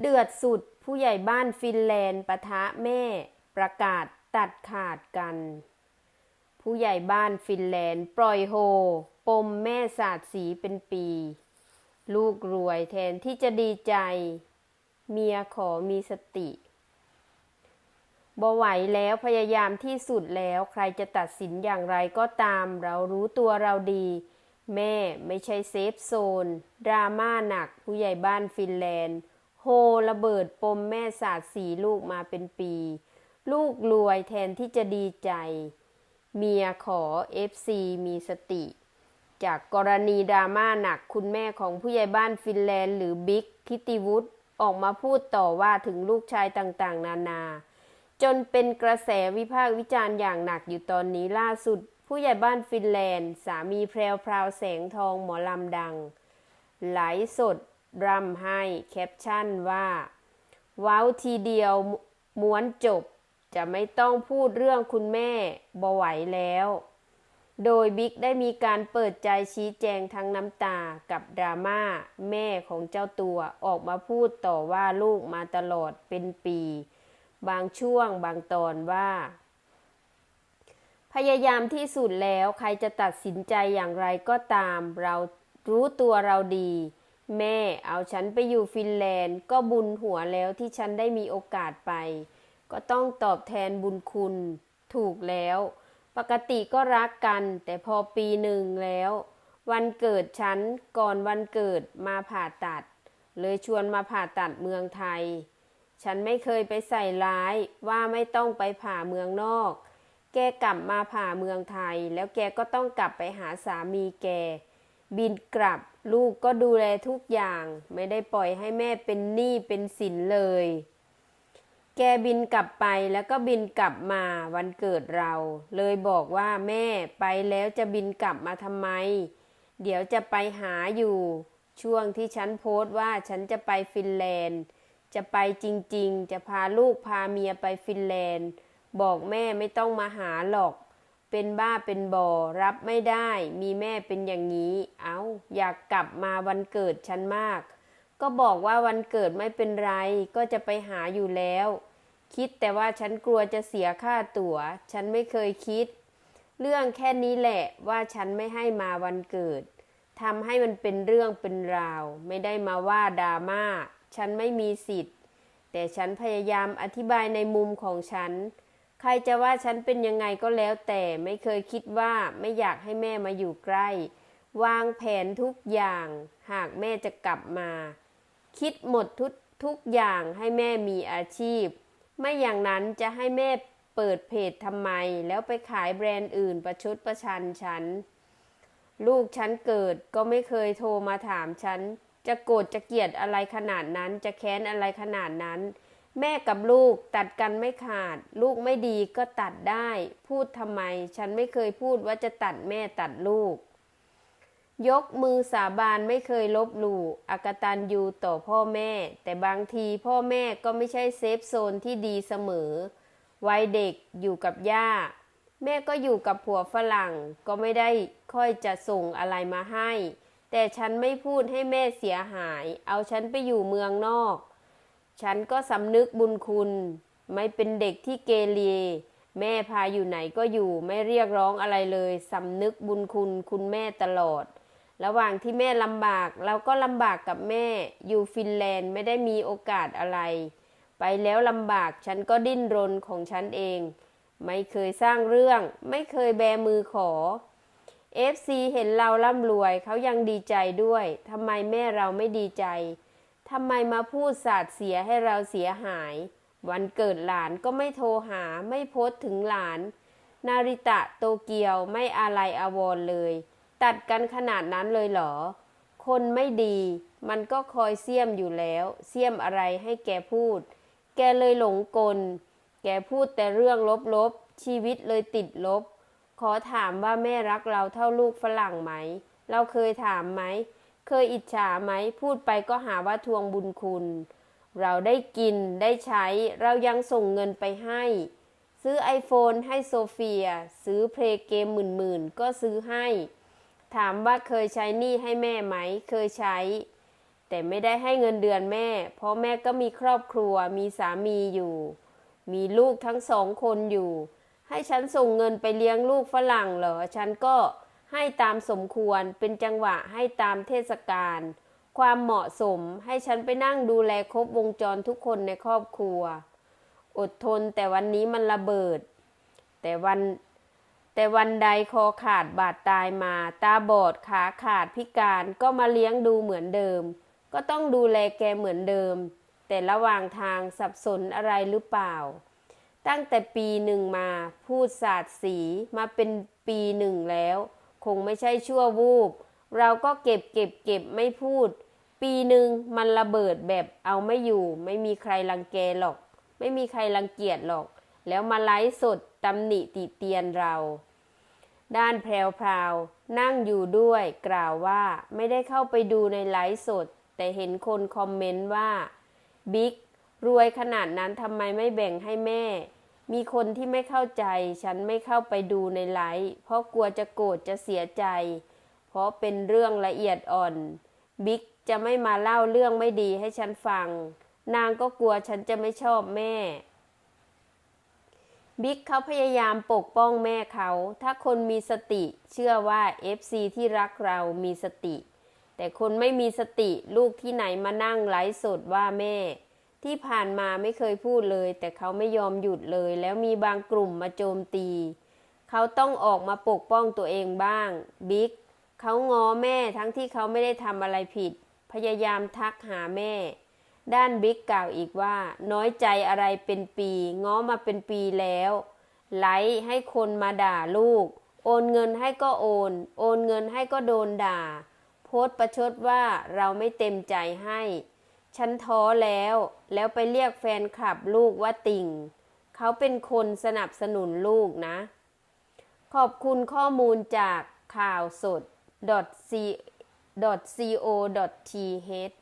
เดือดสุดผู้ใหญ่บ้านฟินแลนด์ปะทะแม่ประกาศตัดขาดกัน ผู้ใหญ่บ้านฟินแลนด์ปล่อยโฮ ปมแม่สาดสีเป็นปี ลูกรวยแทนที่จะดีใจ เมียขอมีสติบ่ไหวแล้วพยายามที่สุดแล้วใครจะตัดสินอย่างไรก็ตาม เรารู้ตัวเราดี แม่ไม่ใช่เซฟโซน ดราม่าหนักผู้ใหญ่บ้านฟินแลนด์ โฮระเบิดปมแม่สาดสีลูกมาเป็นปี ลูกรวยแทนที่จะดีใจ เมียขอ FC มีสติ จากกรณีดราม่าหนักคุณแม่ของผู้ใหญ่บ้านฟินแลนด์ หรือบิ๊กทิติวุฒออกมาพูดต่อว่าถึงลูกชายต่างๆ นานา จนเป็นกระแสวิพากษ์วิจารณ์อย่างหนักอยู่ตอนนี้ล่าสุด ผู้ใหญ่บ้านฟินแลนด์ สามีแพรวพราวแสงทองหมอลำดัง ไหลสด รำให้แคปชั่นว่าว้าวทีเดียวม้วนจบจะไม่ต้องพูดเรื่องคุณแม่บ่ไหวแล้ว โดยบิ๊กได้มีการเปิดใจชี้แจงทั้งน้ำตากับดราม่าแม่ของเจ้าตัวออกมาพูดต่อว่าลูกมาตลอดเป็นปี บางช่วงบางตอนว่า พยายามที่สุดแล้วใครจะตัดสินใจอย่างไรก็ตาม เรารู้ตัวเราดี แม่เอาฉันไปอยู่ฟินแลนด์ ก็บุญหัวแล้วที่ฉันได้มีโอกาสไป ก็ต้องตอบแทนบุญคุณ ถูกแล้ว ปกติก็รักกัน แต่พอปีหนึ่งแล้ว วันเกิดฉันก่อนวันเกิดมาผ่าตัด เลยชวนมาผ่าตัดเมืองไทย ฉันไม่เคยไปใส่ร้ายว่าไม่ต้องไปผ่าเมืองนอก แกกลับมาผ่าเมืองไทย แล้วแกก็ต้องกลับไปหาสามีแก บินกลับลูกก็ดูแลทุกอย่าง ไม่ได้ปล่อยให้แม่เป็นหนี้เป็นสินเลย แกบินกลับไปแล้วก็บินกลับมาวันเกิดเรา เลยบอกว่าแม่ไปแล้วจะบินกลับมาทำไม เดี๋ยวจะไปหาอยู่ ช่วงที่ฉันโพสต์ว่าฉันจะไปฟินแลนด์ จะไปจริงๆ จะพาลูกพาเมียไปฟินแลนด์ บอกแม่ไม่ต้องมาหาหรอก เป็นบ้าเป็นบอรับไม่ได้ มีแม่เป็นอย่างนี้ เอาอยากกลับมาวันเกิดฉันมาก ก็บอกว่าวันเกิดไม่เป็นไร ก็จะไปหาอยู่แล้ว คิดแต่ว่าฉันกลัวจะเสียค่าตัว๋ว ฉันไม่เคยคิด เรื่องแค่นี้แหละว่าฉันไม่ให้มาวันเกิดทำให้มันเป็นเรื่องเป็นราว ไม่ได้มาว่าดราม่า ฉันไม่มีสิทธิ์ แต่ฉันพยายามอธิบายในมุมของฉัน ใครจะว่าฉันเป็นยังไงก็แล้วแต่ไม่เคยคิดว่าไม่อยากให้แม่มาอยู่ใกล้ วางแผนทุกอย่าง หากแม่จะกลับมา คิดหมดทุกทุกอย่างให้แม่มีอาชีพ ไม่อย่างนั้นจะให้แม่เปิดเพจทำไม แล้วไปขายแบรนด์อื่นประชดประชันฉัน ลูกฉันเกิดก็ไม่เคยโทรมาถามฉัน จะโกรธจะเกลียดอะไรขนาดนั้น จะแค้นอะไรขนาดนั้น แม่กับลูกตัดกันไม่ขาด ลูกไม่ดีก็ตัดได้ พูดทำไม ฉันไม่เคยพูดว่าจะตัดแม่ตัดลูก ยกมือสาบานไม่เคยลบหลู่อากตันยูต่อพ่อแม่ แต่บางทีพ่อแม่ก็ไม่ใช่เซฟโซนที่ดีเสมอ วัยเด็กอยู่กับย่า แม่ก็อยู่กับผัวฝรั่ง ก็ไม่ได้ค่อยจะส่งอะไรมาให้ แต่ฉันไม่พูดให้แม่เสียหาย เอาฉันไปอยู่เมืองนอก ฉันก็สำนึกบุญคุณ ไม่เป็นเด็กที่เกเรแม่พาอยู่ไหนก็อยู่ไม่เรียกร้องอะไรเลยสำนึกบุญคุณคุณแม่ตลอด ระหว่างที่แม่ลำบากเราก็ลำบากกับแม่ อยู่ฟินแลนด์ไม่ได้มีโอกาสอะไร ไปแล้วลำบากฉันก็ดิ้นรนของฉันเอง ไม่เคยสร้างเรื่อง ไม่เคยแบมือขอ FC เห็นเราร่ำรวยเขายังดีใจด้วยทำไมแม่เราไม่ดีใจ ทำไมมาพูดสาดเสียให้เราเสียหาย วันเกิดหลานก็ไม่โทรหาไม่โพสถึงหลาน นาริตะโตเกียวไม่อาลัยอาวรณ์เลย ตัดกันขนาดนั้นเลยเหรอ คนไม่ดี มันก็คอยเสี่ยมอยู่แล้ว เสี่ยมอะไรให้แกพูด แกเลยหลงกล แกพูดแต่เรื่องลบๆ ชีวิตเลยติดลบ ขอถามว่าแม่รักเราเท่าลูกฝรั่งไหม เราเคยถามไหม เคยอิจฉาไหมพูดไปก็หาว่าทวงบุญคุณ เราได้กินได้ใช้เรายังส่งเงินไปให้ ซื้อ iPhone ให้โซเฟีย ซื้อเพลงเกมหมื่นๆ ก็ซื้อให้ ถามว่าเคยใช้หนี้ให้แม่ไหม เคยใช้แแต่ไม่ได้ให้เงินเดือนแม่ เพราะแม่ก็มีครอบครัวมีสามีอยู่ มีลูกทั้งสองคนอยู่ ให้ฉันส่งเงินไปเลี้ยงลูกฝรั่งเหรอฉันก็ ให้ตามสมควรเป็นจังหวะให้ตามเทศกาลความเหมาะสมให้ฉันไปนั่งดูแลครบวงจรทุกคนในครอบครัว อดทนแต่วันนี้มันระเบิด แต่วัน แต่วันใดคอขาดบาดตายมา ตาบอดขาขาดพิการก็มาเลี้ยงดูเหมือนเดิม ก็ต้องดูแลแกเหมือนเดิม แต่ระหว่างทางสับสนอะไรหรือเปล่า ตั้งแต่ปีหนึ่งมาพูดศาสตร์สีมาเป็นปีหนึ่งแล้ว คงไม่ใช่ชั่ววูบ เราก็เก็บเก็บเก็บไม่พูด ปีหนึ่งมันระเบิดแบบเอาไม่อยู่ ไม่มีใครรังแกหรอก ไม่มีใครรังเกียจหรอก แล้วมาไลฟ์สดตำหนิติเตียนเรา ด้านแพรวพราวนั่งอยู่ด้วยกล่าวว่าไม่ได้เข้าไปดูในไลฟ์สด แต่เห็นคนคอมเมนต์ว่าบิ๊กรวยขนาดนั้นทำไมไม่แบ่งให้แม่ มีคนที่ไม่เข้าใจ ฉันไม่เข้าไปดูในไลฟ์เพราะกลัวจะโกรธจะเสียใจ เพราะเป็นเรื่องละเอียดอ่อน บิ๊กจะไม่มาเล่าเรื่องไม่ดีให้ฉันฟัง นางก็กลัวฉันจะไม่ชอบแม่ บิ๊กเขาพยายามปกป้องแม่เขา ถ้าคนมีสติ เชื่อว่า FC ที่รักเรามีสติ แต่คนไม่มีสติลูกที่ไหนมานั่งไลฟ์สดว่าแม่ ที่ผ่านมาไม่เคยพูดเลย แต่เขาไม่ยอมหยุดเลย แล้วมีบางกลุ่มมาโจมตี เขาต้องออกมาปกป้องตัวเองบ้าง บิ๊กเขาง้อแม่ทั้งที่เขาไม่ได้ทำอะไรผิด พยายามทักหาแม่ ด้านบิ๊กกล่าวอีกว่า น้อยใจอะไรเป็นปี ง้อมาเป็นปีแล้วไลฟ์ให้คนมาด่าลูก โอนเงินให้ก็โอน โอนเงินให้ก็โดนด่า โพสประชดว่าเราไม่เต็มใจให้ ฉันท้อแล้ว แล้วไปเรียกแฟนคลับลูกว่าติ่ง เขาเป็นคนสนับสนุนลูกนะ ขอบคุณข้อมูลจากข่าวสด .co.th